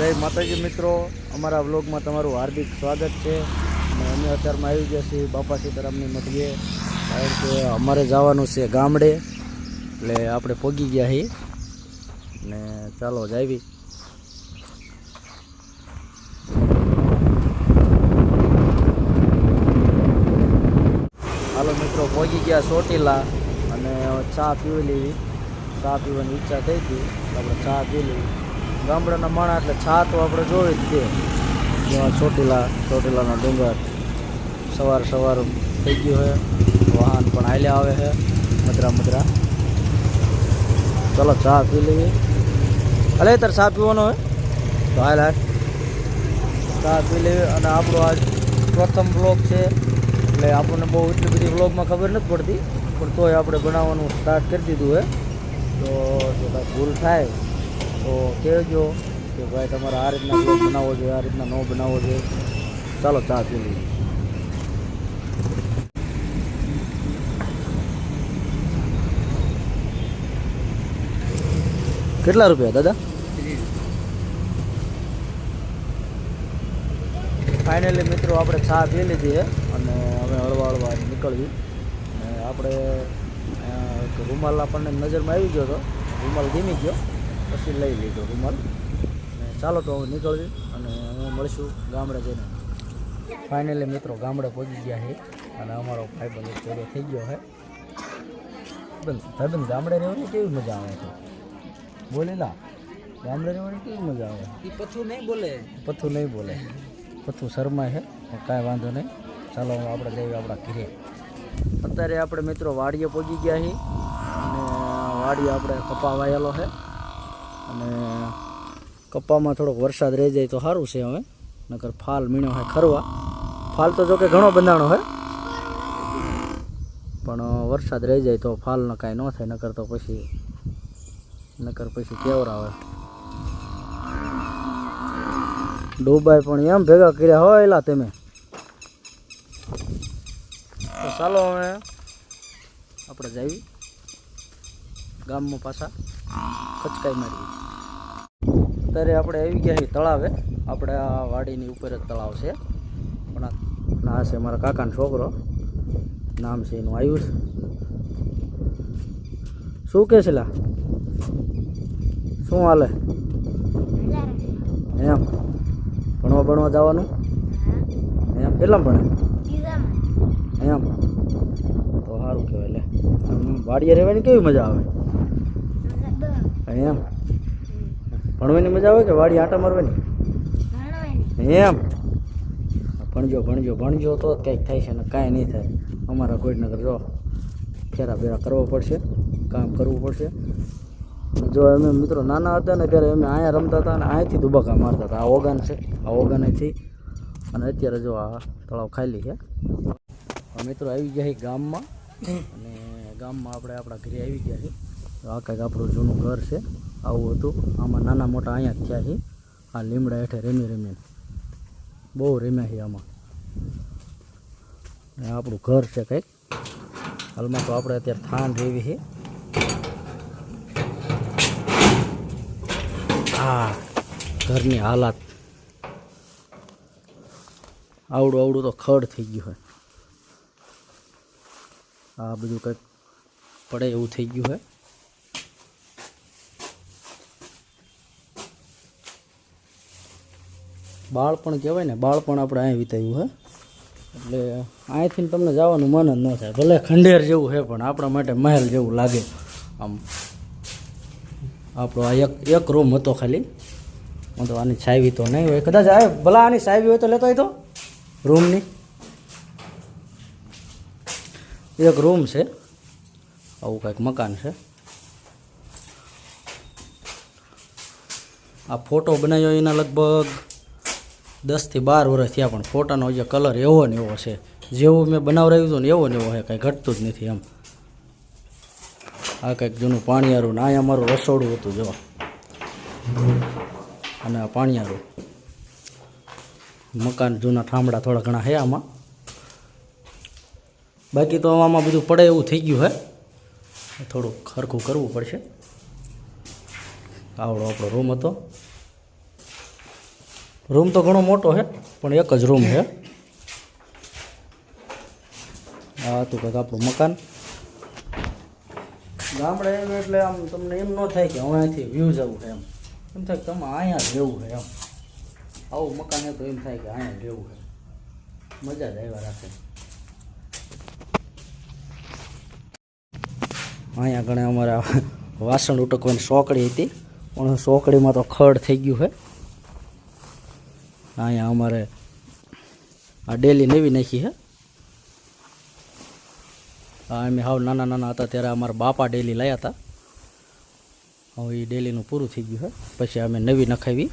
જય માતાજી મિત્રો. અમારા વ્લોગમાં તમારું હાર્દિક સ્વાગત છે. અને અમે અત્યારમાં આવી ગયા છીએ બાપા સીતારામની મઠીએ, કારણ કે અમારે જવાનું છે ગામડે. એટલે આપણે પહોંચી ગયા છીએ ને ચાલો જાવી હાલો મિત્રો પહોંચી ગયા ચોટીલા અને ચા પીવી લેવી ચા પીવાની ઈચ્છા થઈ હતી આપણે ચા પી લેવી ગામડાના માણા એટલે છા તો આપણે જોઈ જ છે જેમાં ચોટીલા, ચોટીલાનો ડુંગર સવાર સવાર થઈ ગયું હોય વાહન પણ હાલ્યા આવે છે. મદરા મદરા ચલો ચા પી લેવી અલે તાર ચા પીવાનો હોય તો હાલ હાલ. ચા પી લેવી અને આપણો આજ પ્રથમ બ્લોગ છે. એટલે આપણને બહુ એટલી બધી વ્લોગમાં ખબર નથી પડતી. પણ તોય આપણે બનાવવાનું સ્ટાર્ટ કરી દીધું હે. તો જો કાંઈ ભૂલ થાય તો કહેજો કે ભાઈ તમારે આ રીતના બ્લોગ બનાવવો જોઈએ આ રીતના ન બનાવવો જોઈએ ચાલો, ચા પી લઈએ. કેટલા રૂપિયા, દાદા? ફાઇનલી મિત્રો, આપણે ચા પી લીધી અને હવે હળવા હળવા નીકળવી આપણે રૂમાલ આપણને નજરમાં આવી ગયો હતો. રૂમાલ ધીમી ગયો. પછી લઈ લીધો રૂમાલ. અને ચાલો તો હું નીકળવી અને હું મળીશું ગામડે જઈને. ફાઇનલી મિત્રો ગામડે પહોંચી ગયા છે. અને અમારો ભાઈબંધ પેલો થઈ ગયો છે. ભાઈબંધ ગામડે રહેવાની કેવી મજા આવે છે? બોલે લા ગામડે રહેવાની કેવી મજા આવે? એ પથ્થું નહીં બોલે. પથ્થું નહીં બોલે. પથ્થું શરમાય છે. પણ કાંઈ વાંધો નહીં. ચાલો આપણે જઈએ આપણા ઘરે. અત્યારે આપણે મિત્રો વાડીએ પહોંચી ગયા છીએ. અને વાડીએ આપણે કપા વાયેલો છે. અને કપામાં થોડોક વરસાદ રહી જાય તો સારું છે હવે. નકર ફાલ મીણ્યો હોય ખરવા. ફાલ તો જોકે ઘણો બંધાણો હોય. પણ વરસાદ રહી જાય તો ફાલનો કાંઈ ન થાય, નકર તો પછી નકર પછી કેવરા હોય. ડોબાઈ પણ એમ ભેગા કર્યા હોય એલા તમે. તો ચાલો હવે આપણે જઈએ ગામમાં પાછા ખચકાઈ મારી અત્યારે આપણે આવી ગયા છીએ તળાવે. આપણે આ વાડીની ઉપર જ તળાવ છે. પણ આ છે મારા કાકાનો છોકરો. નામ છે એનું આયુષ. શું કે છે શું હાલે? એમ. ભણવા ભણવા જવાનું? એમ. કેટલા ભણે? એમ. તો સારું કહેવાય લે. આમ વાડીએ રહેવાની કેવી મજા આવે. એમ. ભણવાની મજા આવે કે વાડી આટા મારવાની? એમ. ભણજો ભણજો ભણજો તો જ કંઈક થાય છે ને કાંઈ નહીં થાય. અમારા કોઈ જો ફેરા ફેરા કરવો પડશે કામ કરવું પડશે. જો અમે મિત્રો નાના હતા ને ત્યારે અમે અહીંયા રમતા હતા અને અહીંયાથી દુબકા મારતા હતા. આ ઓગાન છે આ ઓગાનેથી અને અત્યારે જો આ તળાવ ખાલી છે. મિત્રો આવી ગયા છે ગામમાં. અને ગામમાં આપણે આપણા ઘરે આવી ગયા છે. તો આ કંઈક આપણું જૂનું ઘર છે. આવું હતું. આમાં નાના મોટા અહીંયા થયા છે. આ લીમડા હેઠે રમી રમીને. બહુ રમ્યા છે આમાં. આપણું ઘર છે કંઈક. હાલમાં તો આપણે અત્યારે થાન રેવી છે. હા ઘરની હાલાત. આવડું આવડું તો ખડ થઈ ગયું હોય. આ બધું કંઈક પડે એવું થઈ ગયું હોય. બાળપણ કહેવાય ને, બાળપણ આપણે અહીં વિતાવ્યું હે. એટલે અહીંથી તમને જવાનું મન જ ન થાય. ભલે ખંડેર જેવું છે પણ આપણા માટે મહેલ જેવું લાગે. આમ, આપણો આ એક એક રૂમ હતો ખાલી. હું તો આની ચાવી તો નહીં હોય. કદાચ આવે ભલા આની ચાવી હોય તો લેતો તો. રૂમની એક રૂમ છે. આવું કંઈક મકાન છે. આ ફોટો બનાવ્યો એના લગભગ દસથી બાર વર્ષ થયા પણ ફોટાનો જે કલર એવો ને એવો છે. જેવું મેં બનાવરાવ્યું હતું ને એવો ને એવો છે, કાંઈ ઘટતું જ નથી એમ. આ કંઈક જૂનું પાણીયારું ને અહીંયા અમારું રસોડું હતું જો અને આ પાણીયારું. મકાન જૂના થાંભળા થોડા ઘણા છે આમાં. બાકી તો આમાં બધું પડે એવું થઈ ગયું હે. થોડુંક ખરખું કરવું પડશે. આવડો આપણો રૂમ હતો. રૂમ તો ઘણો મોટો છે, પણ એક જ રૂમ છે. આ હતું કંઈક આપણું મકાન. ગામડે એવું એટલે આમ તમને એમ ન થાય કે હવે અહીંથી વ્યૂ જવું છે એમ. એમ થાય કે તમે અહીંયા રહેવું છે એમ. આવું મકાન એ તો એમ થાય કે અહીંયા રહેવું છે. મજા જ આવ્યા રાખે. અહીંયા ઘણા અમારે વાસણ ઉટકવાની સોકડી હતી, પણ સોકડીમાં તો ખડ થઈ ગયું છે. અહીંયા અમારે આ ડેલી નવી નાખી હે. હા અમે હાવ નાના નાના હતા ત્યારે અમારા બાપા ડેલી લાયા હતા. હવે એ ડેલીનું પૂરું થઈ ગયું હે. પછી અમે નવી નખાવી.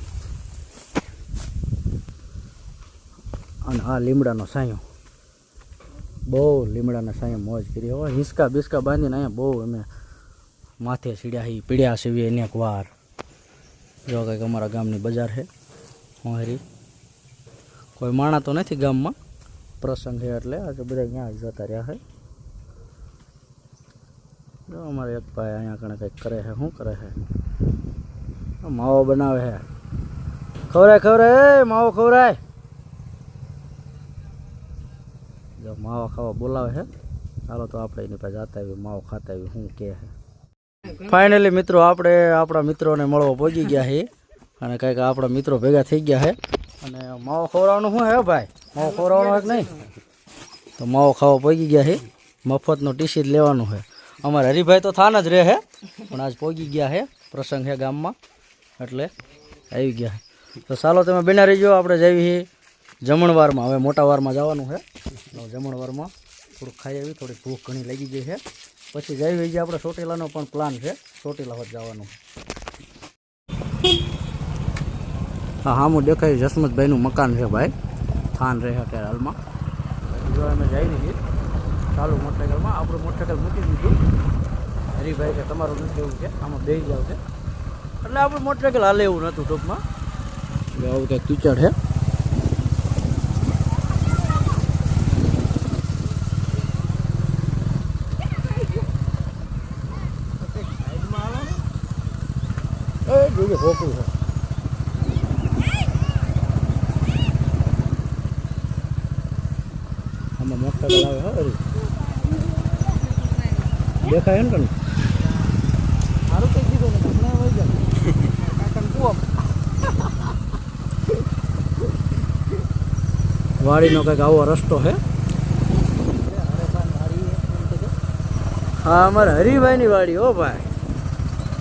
અને આ લીમડાનો સાયો. બહુ લીમડાના સાંયો મોજ કરી. હવે હિંચકા બિસ્કા બાંધીને અહીંયા બહુ અમે માથે સીડ્યા હી પીડ્યા સીવીએ અનેક વાર. જો કંઈક અમારા ગામની બજાર છે હોંહરી કોઈ માણા તો નથી ગામમાં. પ્રસંગ છે એટલે આજે બધા ત્યાં જ જતા રહ્યા છે. જો અમારે એક ભાઈ અહીંયા કણે કંઈક કરે છે, શું કરે છે? આ માવો બનાવે છે. ખવરાય ખવરાય, એ માવો ખવરાય. જો માવો ખાવા બોલાવે છે ચાલો તો આપણે એની પાસે જાતા આવીએ, માવો ખાતા આવીએ, શું કહે છે? ફાઇનલી મિત્રો, આપણે આપણા મિત્રોને મળવા પહોંચી ગયા છે અને કંઈક આપણા મિત્રો ભેગા થઈ ગયા છે. અને માવો ખવડાવવાનું શું હે ભાઈ? માવો ખવડાવવાનો કે નહીં? તો માવો ખાવા પગી ગયા છે મફતનો ટીસી જ લેવાનું છે અમારે હરિભાઈ તો થાન જ રહે છે પણ આજ પોગી ગયા છે પ્રસંગ છે ગામમાં. એટલે આવી ગયા તો ચાલો તમે બેના રહીજો. આપણે જઈએ જમણવારમાં. હવે મોટા વારમાં જવાનું છે જમણવારમાં થોડુંક ખાઈ આવી. થોડીક ભૂખ ઘણી લાગી ગઈ છે પછી જઈ જઈએ આપણે ચોટીલાનો પણ પ્લાન છે. ચોટીલા હોત જવાનું. હા હા, હું દેખાય જસમતભાઈનું મકાન છે ભાઈ. થાન રહે અત્યારે હાલમાં. જો અમે જઈ છીએ ચાલુ મોટરસાઇકલમાં આપણું મોટરસાઇકલ મૂકી દીધું. હરીભાઈ કે તમારું નથી એવું છે આમાં બેસી જાવ છે એટલે આપણું મોટરસાઇકલ હાલે એવું નહોતું ટૂંકમાં. એટલે આવું કંઈક કીચડ છે. એ જોઈએ ખોટું છે. આમાં મોટરસાઇકલ આવે હો હરી દેખાય ને કને સારું કઈ દીધું ને હમણાં વહી જાય કાકાને કુવો વાડીનો કંઈક આવો રસ્તો છે હા અમારે હરિભાઈની વાડી હો ભાઈ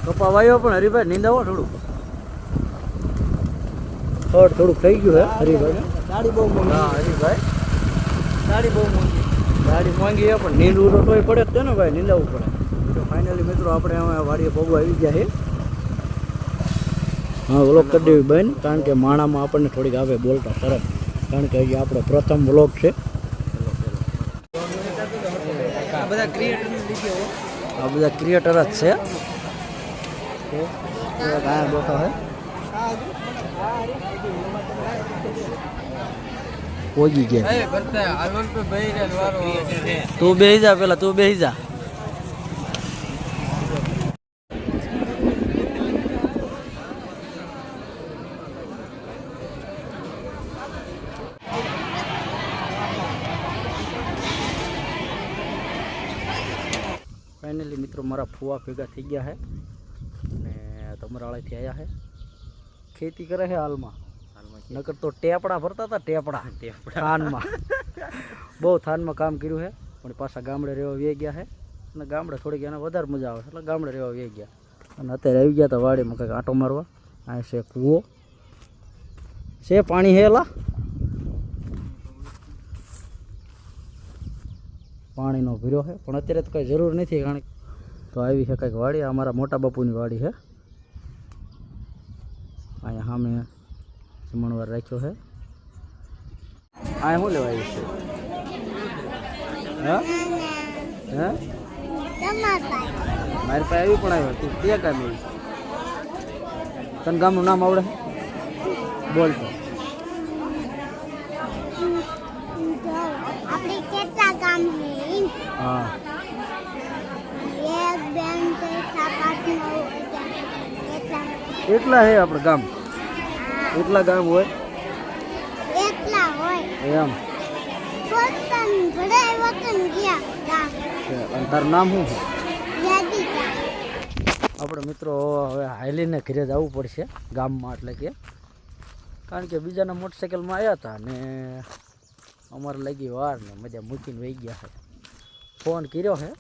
કપા વાયો પણ હરિભાઈ નીંદાવો થોડું ખડ થોડુંક થઈ ગયું હે હરિભાઈ ગાડી બહુ મોંઘી હા હરિભાઈ ગાડી બહુ મોંઘી. ગાડી મોંઘી છે પણ નીંદવું તો તોય પડે જ છે ને ભાઈ નીંદાવવું પડે. તો ફાઇનલી મિત્રો આપણે હવે વાડીએ પગવા આવી ગયા છે હા વ્લોગ કરી દેવી બેન કારણ કે માણામાં આપણને થોડીક આવે બોલતા સરસ કારણ કે હજી આપણો પ્રથમ વ્લોગ છે. આ બધા ક્રિએટરની લીધે હો. આ બધા ક્રિએટર જ છે. કાંઈ બેઠો હે. પોગી ગયા. તો બેહી જા પેલા તું બેહી જા. ફાઇનલી મિત્રો મારા ફુવા ભેગા થઈ ગયા છે. અને તમરાળાથી આવ્યા છે. ખેતી કરે છે હાલમાં. નકર તો ટેપડા ભરતા હતા ટેપડા. થાનમાં. બહુ થાનમાં કામ કર્યું છે પણ પાછા ગામડે રહેવા વે ગયા છે અને ગામડે થોડીક એને વધારે મજા આવે એટલે ગામડે રહેવા વે ગયા. અને અત્યારે આવી ગયા હતા વાડીમાં કંઈક આંટો મારવા. આ છે કૂવો. છે પાણી હેલા પાણીનો ભીરો છે પણ અત્યારે તો કંઈ જરૂર નથી કારણ કે તો આવી છે કંઈક વાડી. અમારા મોટા બાપુની વાડી છે અહીંયા સામે જમણવાર રાખ્યો છે આ શું લેવા આવ્યું છે હા હા મારી પાસે આવી પણ આવ્યો તું ક્યાં કામ આવી તને ગામનું નામ આવડે બોલ તો આપણે કેટલા છે હા એક બેન. કેટલા હે આપણે ગામ એટલા ગામ હોય? એમ. તારું નામ શું આપણે મિત્રો હવે હાઈલીને ઘરે જવું પડશે ગામમાં એટલે કે. કારણ કે બીજાના મોટરસાઇકલમાં આવ્યા હતા ને અમારે લાગી વાર ને મજા મૂકીને વહી ગયા છે. ફોન કર્યો છે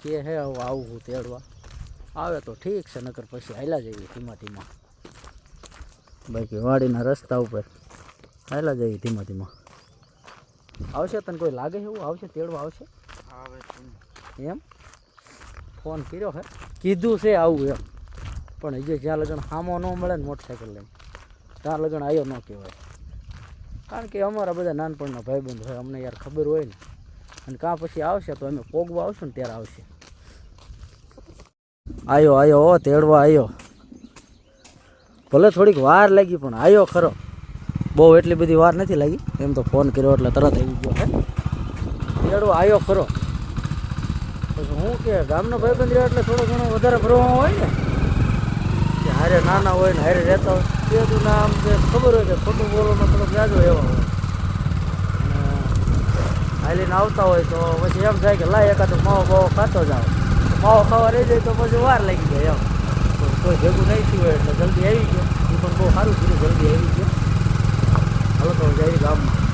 કે હે હવે આવું હું તેડવા. આવે તો ઠીક છે નકર પછી હાલ્યા જઈએ ધીમા ધીમા. બાકી વાડીના રસ્તા ઉપર હાલા જઈએ ધીમા ધીમા. આવશે તને કોઈ લાગે એવું? આવશે તેડવા આવશે? એમ? ફોન કર્યો હે? કીધું છે આવું એમ. પણ હજી જ્યાં લગન સામો ન મળે ને મોટરસાઇકલ લઈને. ત્યાં લગન આવ્યો ન કહેવાય. કારણ કે અમારા બધા નાનપણના ભાઈબંધ હોય અમને યાર ખબર હોય ને. અને કાં પછી આવશે તો અમે પોગવા આવશું ને ત્યારે આવશે. આવ્યો આવ્યો તેડવા આવ્યો ભલે થોડીક વાર લાગી, પણ આવ્યો ખરો. બહુ એટલી બધી વાર નથી લાગી. એમ તો ફોન કર્યો એટલે તરત આવી ગયો હે તેડવા આવ્યો ખરો. પછી હું કે, ગામનો ભાઈબંધ રહ્યો એટલે થોડો ઘણો વધારે ભરવામાં હોય ને? કે હારે નાના હોય ને હારે રહેતા હોય. તે આમ કે ખબર હોય કે ખોટું બોલવામાં થોડોક વ્યાજો એવા હોય. હાલીને આવતા હોય તો પછી એમ થાય કે લાય એકાદ માવો બાવો ખાતો જાઓ માવો ખાવા રહી જાય તો પછી વાર લાગી જાય એમ. કોઈ ભેગું નહીં થયું એટલે જલ્દી આવી ગયો. એ પણ બહુ સારું થયું જલ્દી આવી ગયો. હાલો તો જઈ ગામમાં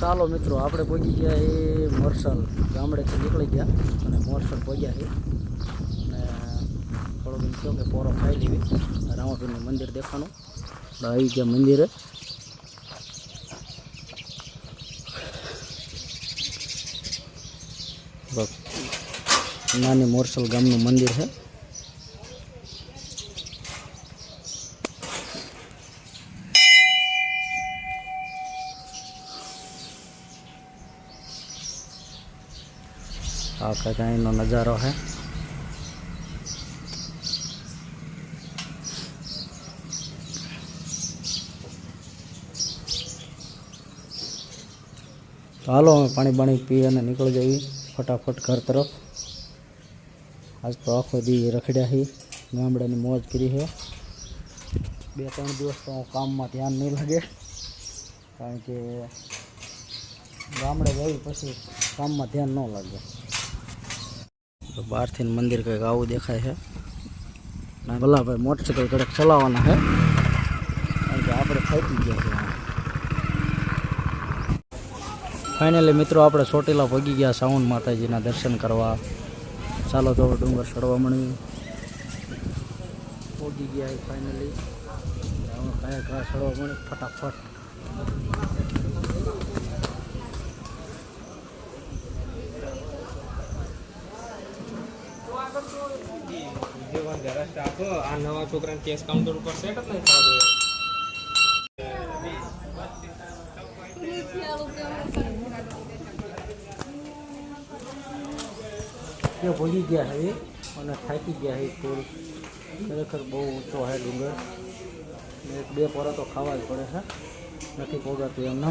ચાલો મિત્રો, આપણે પહોંચી ગયા એ મોરસલ ગામડેથી નીકળી ગયા અને મોરસલ પહોંચ્યા છે. અને થોડોક એમ થયો કે પોરો ખાઈ લેવી રામાપીરનું મંદિર દેખાણું. તો આવી ગયા મંદિરે. નાની મોરસલ ગામનું મંદિર છે. આ કંઈક અહીંનો નજારો છે. હાલો અમે પાણી બાણી પી અને નીકળી જઈએ. ફટાફટ ઘર તરફ આજ તો આખો દી રખડ્યા છીએ ગામડાની મોજ કરી છે બે ત્રણ દિવસ તો કામમાં ધ્યાન નહીં લાગે, કારણ કે ગામડે જઈ પછી કામમાં ધ્યાન ન લાગે. તો બહારથી મંદિર કંઈક આવું દેખાય છે. ના ભલા ભાઈ મોટરસાઇકલ કડક ચલાવવાના છે. કારણ કે આપણે થાકી ગયા છે ફાઇનલી મિત્રો, આપણે ચોટીલા પગી ગયા સાવન માતાજીના દર્શન કરવા. ચાલો તો ડુંગર ચડવા મળ્યું પહોંચી ગયા ફાઇનલી કયા કયા ચડવા મળે. ફટાફટ. આ નવા છોકરાને કેશ કાઉન્ટર ઉપર સેટ જ નહીં થવા ભૂલી ગયા છે અને થાકી ગયા છે ફૂલ ખરેખર બહુ ઊંચો છે ડુંગર. એક બે પોરા તો ખાવા જ પડે છે. નથી પોગાતું એમને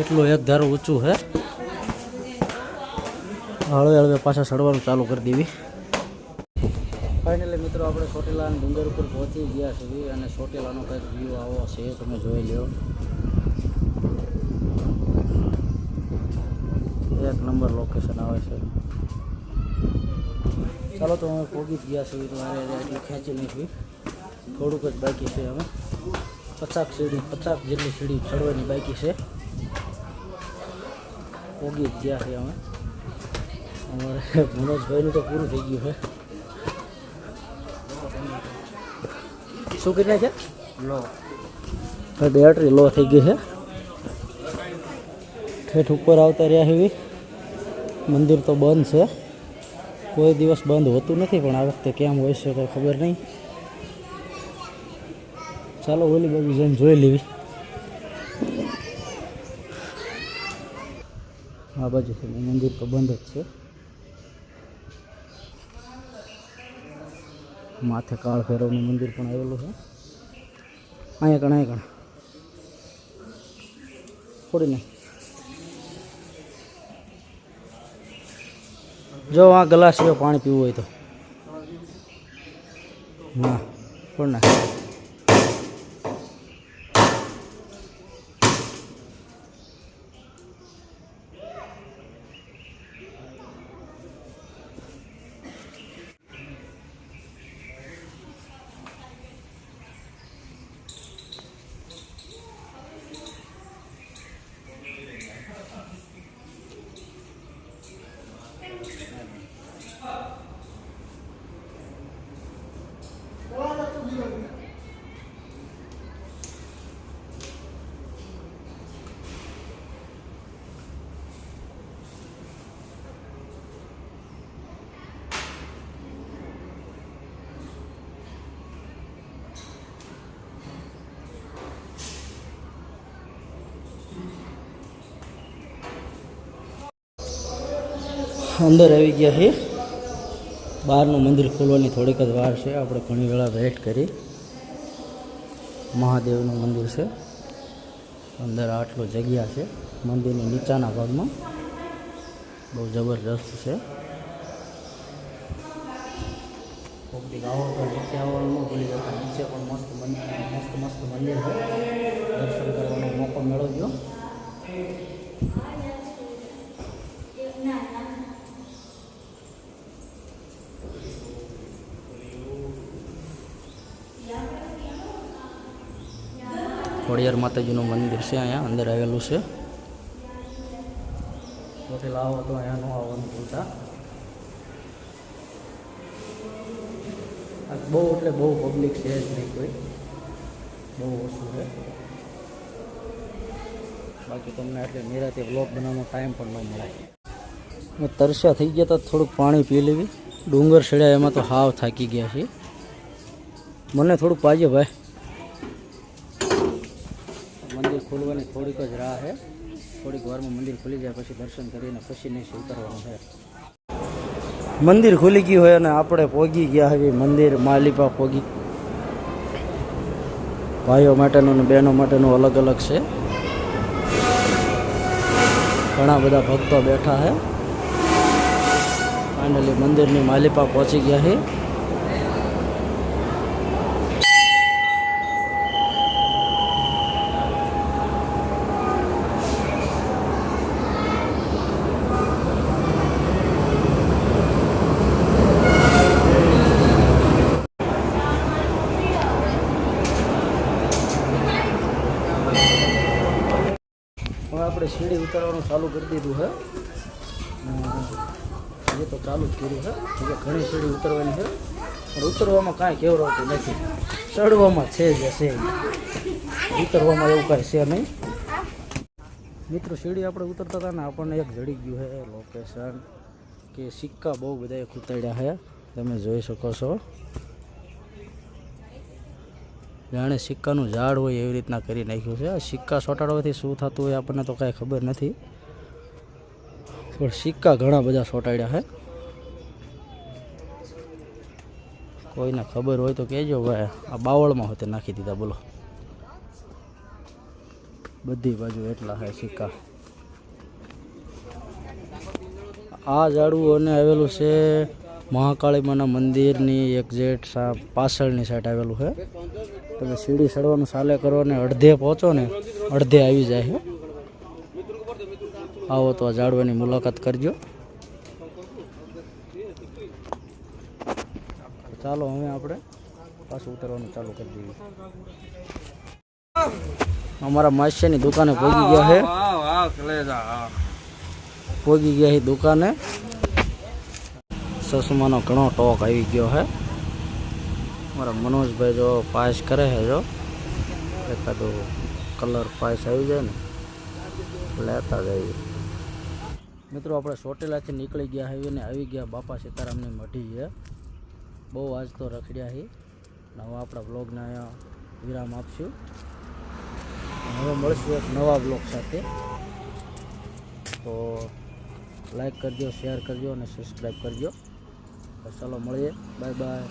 એટલું એક ધારું ઊંચું છે હળવે હળવે પાછા સડવાનું ચાલુ કરી દેવી. ફાઇનલી મિત્રો આપણે ચોટીલાના ડુંગર ઉપર પહોંચી ગયા છીએ અને ચોટેલાનો કંઈક વ્યૂ આવો છે, તમે જોઈ લો એક નંબર લોકેશન આવે છે. ચાલો તો અમે પહોંચી જ ગયા છીએ તો મારે એટલી ખેંચી નાખી થોડુંક જ બાકી છે અમે પચાસ સીડી પચાસ જેટલી સીડી ચડવાની બાકી છે પહોંચી જ ગયા છીએ અમે અમારે મનોજભાઈનું તો પૂરું થઈ ગયું છે શું કરી નાખે લો બેટરી લો થઈ ગઈ છે ઠેઠ ઉપર આવતા રહ્યા એવી મંદિર તો બંધ છે કોઈ દિવસ બંધ હોતું નથી, પણ આ વખતે કેમ હોય છે કંઈ ખબર નહીં. ચાલો, ઓલી બાજુ જઈને જોઈ લેવી. આ બાજુ છે મંદિર તો બંધ જ છે. માથે કાળ ભૈરવનું મંદિર પણ આવેલું છે. અહીંયા કણ અહીંયા કણ. છોડી નહીં જો આ ગ્લાસ લ્યો પાણી પીવું હોય તો. ના પણ ના. અંદર આવી ગયા છે. બહારનું મંદિર ખોલવાની થોડીક જ વાર છે. આપણે ઘણી વેળા વેઇટ કરી. મહાદેવનું મંદિર છે. અંદર આટલો જગ્યા છે. મંદિરની નીચાના ભાગમાં. બહુ જબરજસ્ત છે. નીચે આવવાનું ન ભૂલી નીચે પણ મસ્ત મંદિર, મસ્ત મસ્ત મંદિર છે. દર્શન કરવાનો મોકો મેળવજો. ખોડિયાર માતાજીનું મંદિર છે અહીંયા અંદર આવેલું છે. તો લાવો તો અહીંયા ન આવવાનું ભૂલતા આ બહુ એટલે બહુ પબ્લિક છે જ નહીં કોઈ. બહુ ઓછું છે. બાકી તમને એટલે નિરાતે બ્લોક બનાવવાનો ટાઈમ પણ ન મળે. તરસ્યા થઈ ગયા તો થોડુંક પાણી પી લેવી. ડુંગર ચડ્યા એમાં તો હાવ થાકી ગયા છે મને થોડુંક પાજે ભાઈ મંદિર ખોલવાની થોડીક જ રાહ છે થોડીક વારમાં મંદિર ખુલી જાય પછી દર્શન કરીને પછી નહીં ઉતરવાનું છે મંદિર ખુલી ગયું હોય અને આપણે પોગી ગયા હવે મંદિર માલિપા પોગી. ભાઈઓ માટેનું અને બહેનો માટેનું અલગ અલગ છે. ઘણા બધા ભક્તો બેઠા છે ફાઇનલી મંદિરની માલિપા પહોંચી ગયા છે હવે આપણે સીડી ઉતારવાનું ચાલુ કરી દીધું છે એ તો ચાલુ જ કર્યું છે. એટલે ઘણી સીડી ઉતરવાની છે. પણ ઉતરવામાં કાંઈ કેવડાવતું નથી. ચડવામાં છે જ છે ઉતરવામાં એવું કાંઈ છે નહીં. મિત્રો, સીડી આપણે ઉતરતા હતા ને આપણને એક જડી ગયું છે. લોકેશન કે સિક્કા બહુ બધા ખૂતાડ્યા છે. તમે જોઈ શકો છો. જાણે સિક્કાનું ઝાડ હોય એવી રીતના કરી નાખ્યું છે. સિક્કા સોટાડવાથી શું થતું હોય આપણને તો કાંઈ ખબર નથી. પણ સિક્કા ઘણા બધા સોટાડ્યા છે કોઈને ખબર હોય તો કહેજો ભાઈ, આ બાવળમાં હોતે નાખી દીધા, બોલો. બધી બાજુ એટલા હે સિક્કા. આ ઝાડવું અને આવેલું છે મહાકાળીમાના મંદિરની એક્ઝેક્ટ પાછળની સાઈડ આવેલું છે તમે સીડી ચડવાનું ચાલે કરો ને અડધે પહોંચો ને, અડધે આવી જાય છે આવો તો આ ઝાડવાની મુલાકાત કરજો. ચાલો હવે આપણે પાછું ઉતરવાનું ચાલુ કરી દઈએ. અમારા માસ્યની દુકાને પહોંચી ગયા છે પહોંચી ગયા છે દુકાને. ચશ્માનો ઘણો ટોક આવી ગયો છે મારા મનોજભાઈ જો પાસ કરે છે જો. એકાદો કલર પાસ આવી જાય ને લેતા જઈએ. મિત્રો, આપણે ચોટેલાથી નીકળી ગયા હવે ને આવી ગયા બાપા સીતારામની મઢી છે બહુ આજ તો રખડ્યા છે નવા આપણા બ્લોગને અહીંયા વિરામ આપશું. હવે મળશું એક નવા બ્લોગ સાથે. તો લાઈક કરજો શેર કરજો અને સબસ્ક્રાઈબ કરજો. ચાલો મળીએ. Bye bye